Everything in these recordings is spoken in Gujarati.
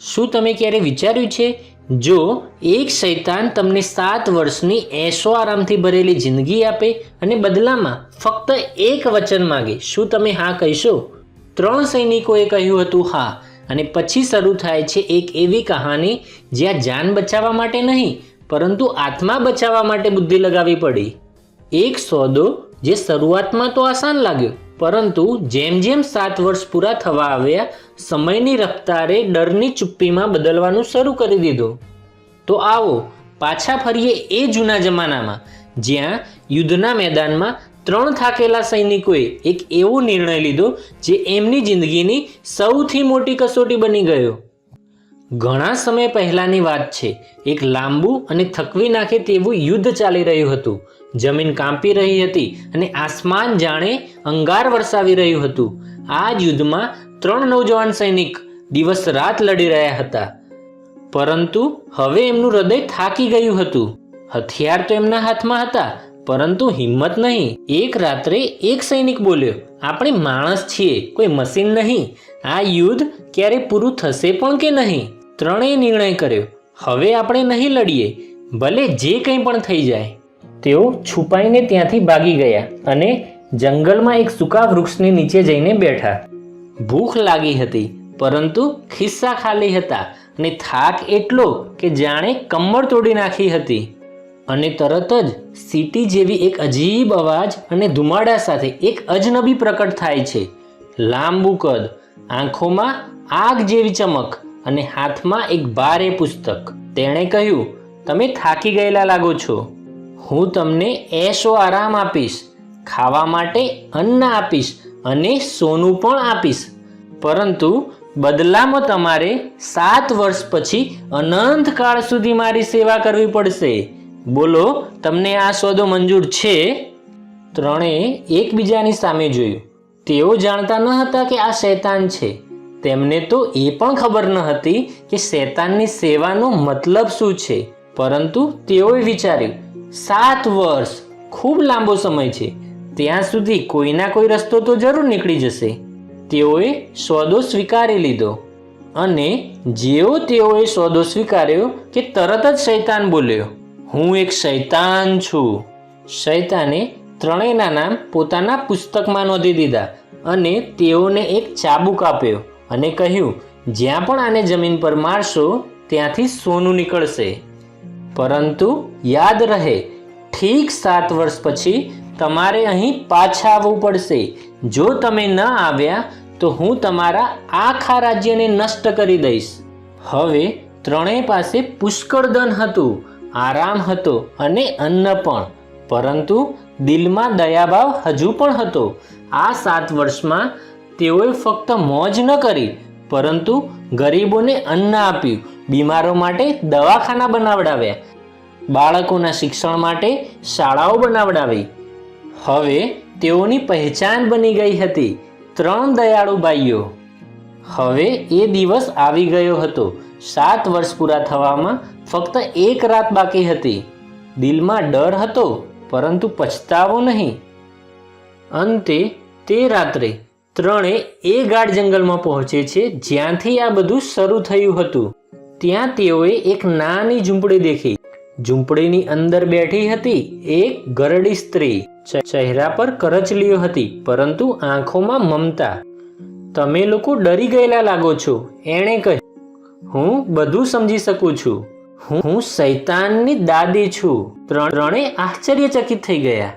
શું તમે ક્યારે વિચાર્યું છે? જો એક શૈતાન તમને સાત વર્ષની એસો આરામથી ભરેલી જિંદગી આપે અને બદલામાં ફક્ત એક વચન માગે, શું તમે હા કહીશો? ત્રણ સૈનિકોએ કહ્યું હતું હા, અને પછી શરૂ થાય છે એક એવી કહાની જ્યાં જાન બચાવવા માટે નહીં, પરંતુ આત્મા બચાવવા માટે બુદ્ધિ લગાવવી પડી. એક સોદો જે શરૂઆતમાં તો આસાન લાગ્યો પરંતુ જેમ જેમ સાત વર્ષ પૂરા થવા આવ્યા, સમયની રફતારે ડરની ચુપ્પીમાં બદલવાનું શરૂ કરી દીધું. તો આવો, પાછા ફરીએ એ જૂના જમાનામાં, જ્યાં યુદ્ધના મેદાનમાં ત્રણ થાકેલા સૈનિકોએ એક એવો નિર્ણય લીધો, જે એમની જિંદગીની સૌથી મોટી કસોટી બની ગયો. ઘણા સમય પહેલાંની વાત છે. એક લાંબુ અને થકવી નાખે તેવું યુદ્ધ ચાલી રહ્યું હતું. જમીન કાંપી રહી હતી અને આસમાન જાણે અંગાર વરસાવી રહ્યું હતું. આ જ યુદ્ધમાં ત્રણ નવજવાન સૈનિક દિવસ રાત લડી રહ્યા હતા. પરંતુ હવે એમનું હૃદય થાકી ગયું હતું. હથિયાર તો એમના હાથમાં હતા, પરંતુ હિંમત નહીં. એક રાત્રે એક સૈનિક બોલ્યો, આપણે માણસ છીએ, કોઈ મશીન નહીં. આ યુદ્ધ ક્યારે પૂરું થશે પણ કે નહીં? ત્રણેય નિર્ણય કર્યો. હવે આપણે નહીં લડીએ. ભલે જે કંઈ પણ થઈ જાય. તેઓ છુપાઈને ત્યાંથી ભાગી ગયા અને જંગલમાં એક સૂકા વૃક્ષની નીચે જઈને બેઠા. ભૂખ લાગી હતી, પરંતુ ખિસ્સા ખાલી હતા અને થાક એટલો કે જાણે કમર તોડી નાખી હતી. અને તરત જ સિટી જેવી એક અજીબ અવાજ અને ધુમાડા સાથે એક અજનબી પ્રકટ થાય છે. લાંબુ કદ, આંખોમાં આગ જેવી ચમક. અને હાથમાં એક ભારે પુસ્તક. તેણે કહ્યું, તમે થાકી ગયેલા લાગો છો. હું તમને એશો આરામ આપીશ, ખાવા માટે અન્ન આપીશ અને સોનું પણ આપીશ. પરંતુ બદલામાં તમારે સાત વર્ષ પછી અનંત કાળ સુધી મારી સેવા કરવી પડશે. બોલો, તમને આ સોદો મંજૂર છે? ત્રણેય એકબીજાની સામે જોયું. તેઓ જાણતા ન હતા કે આ શૈતાન છે. તેમને તો એ પણ ખબર ન હતી કે શૈતાનની સેવાનો મતલબ શું છે. પરંતુ તેઓએ વિચાર્યું, સાત વર્ષ ખૂબ લાંબો સમય છે. ત્યાં સુધી કોઈના કોઈ રસ્તો તો જરૂર નીકળી જશે. તેઓએ સોદો સ્વીકારી લીધો. અને જેવો તેઓએ સોદો સ્વીકાર્યો કે તરત જ શૈતાન બોલ્યો, હું એક શૈતાન છું. શૈતાને ત્રણેયના નામ પોતાના પુસ્તકમાં નોંધી દીધા અને તેઓને એક ચાબુક આપ્યો. અને કહ્યું, જ્યાં પણ આને જમીન પર મારશો, ત્યાંથી સોનું નીકળશે. પરંતુ યાદ રહે, ઠીક સાત વર્ષ પછી તમારે અહીં પાછા આવવું પડશે. જો તમે ન આવ્યા, તો હું તમારા આખા રાજ્યને નષ્ટ કરી દઈશ. હવે ત્રણેય પાસે પુષ્કળ ધન હતું, આરામ હતો અને અન્ન પણ. પરંતુ દિલમાં દયાભાવ હજુ પણ હતો. આ સાત વર્ષમાં તેઓએ ફક્ત મોજ ન કરી, પરંતુ ગરીબોને અન્ન આપ્યું. બીમારો માટે દવાખાના બનાવડાવ્યા. બાળકોના શિક્ષણ માટે શાળાઓ બનાવડાવી. હવે તેઓની પહેચાન બની ગઈ હતી. ત્રણ દયાળુ ભાઈઓ. હવે એ દિવસ આવી ગયો હતો. સાત વર્ષ પૂરા થવામાં ફક્ત એક રાત બાકી હતી. દિલમાં ડર હતો, પરંતુ પછતાવો નહીં. અંતે તે રાત્રે ત્રણે એ ગાઢ જંગલમાં પહોંચે છે, જ્યાંથી આ બધું શરૂ થયું હતું. ત્યાં તેઓએ એક નાની ઝૂંપડી દેખી. ઝૂંપડીની અંદર બેઠી હતી એક ગરડી સ્ત્રી. ચહેરા પર કરચલીઓ હતી, પરંતુ આંખોમાં મમતા. તમે લોકો ડરી ગયેલા લાગો છો, એણે કહ્યું. હું બધું સમજી શકું છું. હું શૈતાનની દાદી છું. ત્રણે આશ્ચર્યચકિત થઈ ગયા.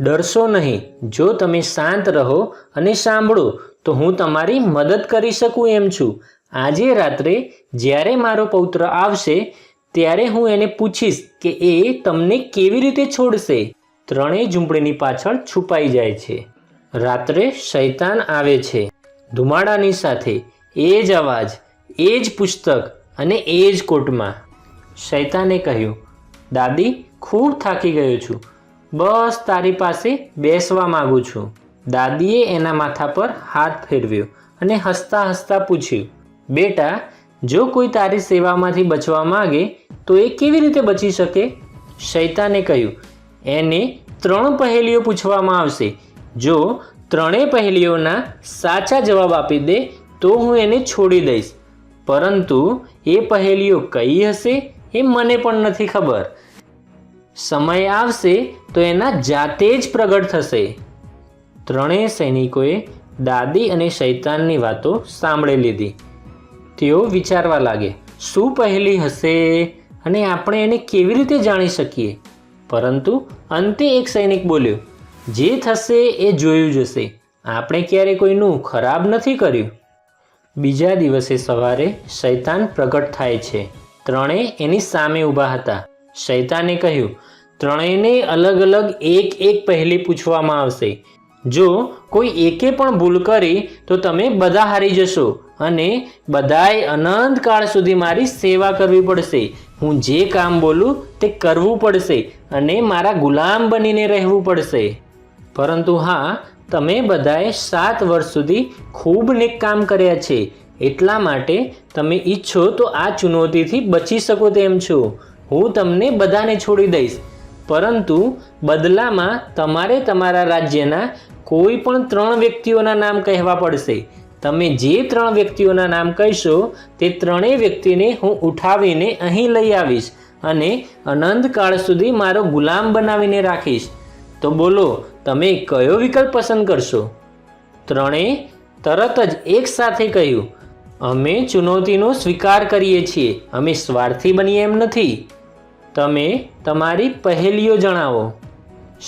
ડરશો નહીં. જો તમે શાંત રહો અને સાંભળો, તો હું તમારી મદદ કરી શકું એમ છું. આજે રાત્રે જ્યારે મારો પૌત્ર આવશે, ત્યારે હું એને પૂછીશ કે એ તમને કેવી રીતે છોડશે? ત્રણેય ઝૂંપડીની પાછળ છુપાઈ જાય છે. રાત્રે શૈતાન આવે છે. ધુમાડાની સાથે એ જ અવાજ, એ જ પુસ્તક અને એ જ કોટમાં. શૈતાને કહ્યું, દાદી, ખૂબ થાકી ગયો છું. બસ તારી પાસે બેસવા માગું છું. દાદીએ એના માથા પર હાથ ફેરવ્યો અને હસતા હસતા પૂછ્યું, બેટા, જો કોઈ તારી સેવામાંથી બચવા માંગે, તો એ કેવી રીતે બચી શકે? શૈતાને કહ્યું, એને ત્રણ પહેલીઓ પૂછવામાં આવશે. જો ત્રણેય પહેલીઓના સાચા જવાબ આપી દે, તો હું એને છોડી દઈશ. પરંતુ એ પહેલીઓ કઈ હશે એ મને પણ નથી ખબર. સમય આવશે તો એના જાતે જ પ્રગટ થશે. ત્રણેય સૈનિકોએ દાદી અને શૈતાનની વાતો સાંભળી લીધી. તેઓ વિચારવા લાગે, શું પહેલી હશે? અને આપણે એને કેવી રીતે જાણી શકીએ? પરંતુ અંતે એક સૈનિક બોલ્યો, જે થશે એ જોયું જશે. આપણે ક્યારે કોઈનું ખરાબ નથી કર્યું. બીજા દિવસે સવારે શૈતાન પ્રગટ થાય છે. ત્રણેય એની સામે ઊભા હતા. શૈતાને કહ્યું, ત્રણેયને અલગ અલગ એક એક પહેલી પૂછવામાં આવશે. જો કોઈ એકે પણ ભૂલ કરી, તો તમે બધા હારી જશો અને બધાએ અનંતકાળ સુધી મારી સેવા કરવી પડશે. હું જે કામ બોલું, તે કરવું પડશે અને મારા ગુલામ બનીને રહેવું પડશે. પરંતુ હા, તમે બધાએ સાત વર્ષ સુધી ખૂબ નેક કામ કર્યા છે. એટલા માટે તમે ઈચ્છો તો આ ચુનૌતીથી બચી શકો તેમ છો. હું તમને બધાને છોડી દઈશ. પરંતુ બદલામાં તમારે તમારા રાજ્યના કોઈ પણ ત્રણ વ્યક્તિઓના નામ કહેવા પડશે. તમે જે ત્રણ વ્યક્તિઓના નામ કહેશો, તે ત્રણેય વ્યક્તિને હું ઉઠાવીને અહીં લઈ આવીશ અને અનંતકાળ સુધી મારો ગુલામ બનાવીને રાખીશ. તો બોલો, તમે કયો વિકલ્પ પસંદ કરશો? ત્રણેય તરત જ એક સાથે કહ્યું, અમે ચુનૌતીનો સ્વીકાર કરીએ છીએ. અમે સ્વાર્થી બનીએ એમ નથી. તમે તમારી પહેલીઓ જણાવો.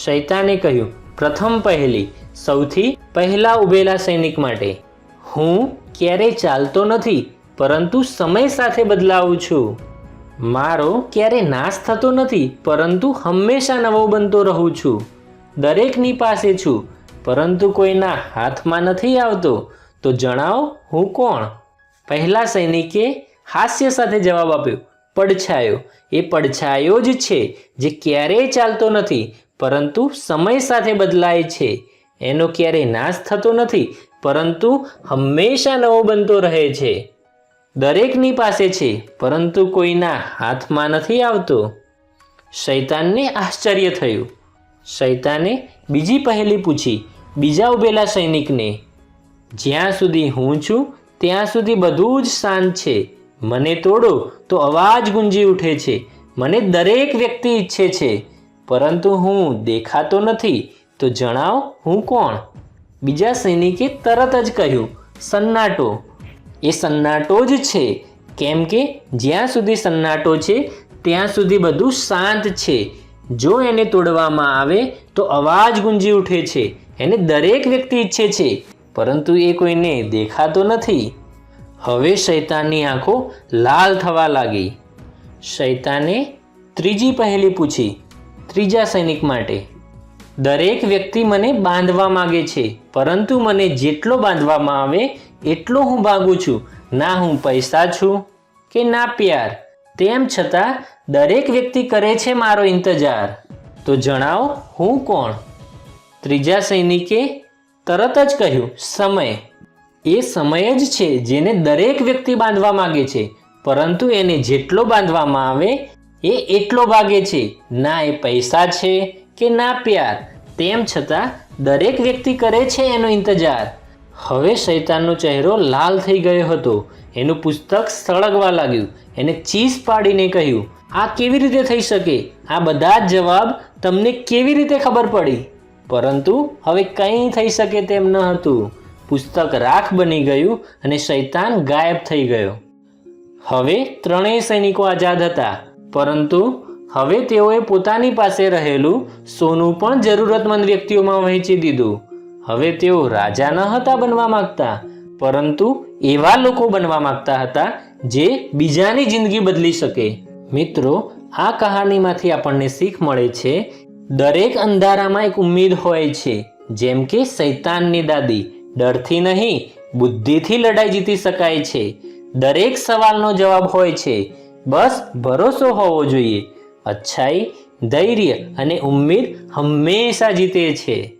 શૈતાને કહ્યું, પ્રથમ પહેલી, સૌથી પહેલા ઊભેલા સૈનિક માટે. હું ક્યારેય ચાલતો નથી, પરંતુ સમય સાથે બદલાવું છું. મારો ક્યારે નાશ થતો નથી, પરંતુ હંમેશા નવો બનતો રહું છું. દરેકની પાસે છું, પરંતુ કોઈના હાથમાં નથી આવતો. તો જણાવો, હું કોણ? પહેલા સૈનિકે હાસ્ય સાથે જવાબ આપ્યો પડછાયો. એ પડછાયો જ છે, જે ક્યારેય ચાલતો નથી, પરંતુ સમય સાથે બદલાય છે. એનો ક્યારેય નાશ થતો નથી, પરંતુ હંમેશા નવો બનતો રહે છે. દરેકની પાસે છે, પરંતુ કોઈના હાથમાં નથી આવતો. શૈતાનને આશ્ચર્ય થયું. શૈતાને બીજી પહેલી પૂછી, બીજા ઉભેલા સૈનિકને, જ્યાં સુધી હું છું, ત્યાં સુધી બધું જ શાંત છે. મને તોડો તો અવાજ ગુંજી ઉઠે છે. મને દરેક વ્યક્તિ ઈચ્છે છે. પરંતુ હું દેખાતો નથી, તો જણાવ હું કોણ? બીજા સૈનિકે તરત જ કહ્યું, સન્નાટો. એ સન્નાટો જ છે. કેમ કે જ્યાં સુધી સન્નાટો છે, ત્યાં સુધી બધું શાંત છે. જો એને તોડવામાં આવે, તો અવાજ ગુંજી ઉઠે છે. એને દરેક વ્યક્તિ ઈચ્છે છે. પરંતુ એ કોઈને દેખાતો નથી. હવે શૈતાનની આંખો લાલ થવા લાગી. શૈતાને ત્રીજી પહેલી પૂછી, ત્રીજા સૈનિક માટે, દરેક વ્યક્તિ મને બાંધવા માગે છે, પરંતુ મને જેટલો બાંધવામાં આવે, એટલો હું ભાગું છું. ના, હું પૈસા છું કે ના, પ્યાર? તેમ છતાં, દરેક વ્યક્તિ કરે છે મારો ઇંતજાર. તો જણાવો, હું કોણ? ત્રીજા સૈનિકે તરત જ કહ્યું, સમય. એ સમય જ છે જેને દરેક વ્યક્તિ બાંધવા માગે છે. પરંતુ એને જેટલો બાંધવામાં આવે, એ એટલો ભાગે છે. ના એ પૈસા છે કે ના પ્યાર. તેમ છતાં, દરેક વ્યક્તિ કરે છે એનો ઇંતજાર. હવે શૈતાનનો ચહેરો લાલ થઈ ગયો હતો. એનું પુસ્તક સળગવા લાગ્યું. એને ચીસ પાડીને કહ્યું, આ કેવી રીતે થઈ શકે? આ બધા જ જવાબ તમને કેવી રીતે ખબર પડી? પરંતુ હવે કંઈ થઈ શકે તેમ ન હતું. પુસ્તક રાખ બની ગયું અને શૈતાન ગાયબ થઈ ગયો. હવે ત્રણેય સૈનિકો આઝાદ હતા. પરંતુ હવે તેઓએ પોતાની પાસે રહેલું સોનું પણ જરૂરતમંદ વ્યક્તિઓમાં વહેંચી દીધું. હવે તેઓ રાજા ન હતા બનવા માંગતા, પરંતુ એવા લોકો બનવા માંગતા હતા જે બીજાની જિંદગી બદલી શકે. મિત્રો, આ કહાનીમાંથી આપણને શીખ મળે છે, દરેક અંધારામાં એક ઉમ્મીદ હોય છે, જેમ કે શૈતાનની દાદી. ડરથી નહીં, બુદ્ધિથી લડાઈ જીતી શકાય છે. દરેક સવાલનો જવાબ હોય છે. બસ ભરોસો હોવો જોઈએ. અચ્છાઈ, ધૈર્ય અને ઉમ્મીદ હંમેશા જીતે છે.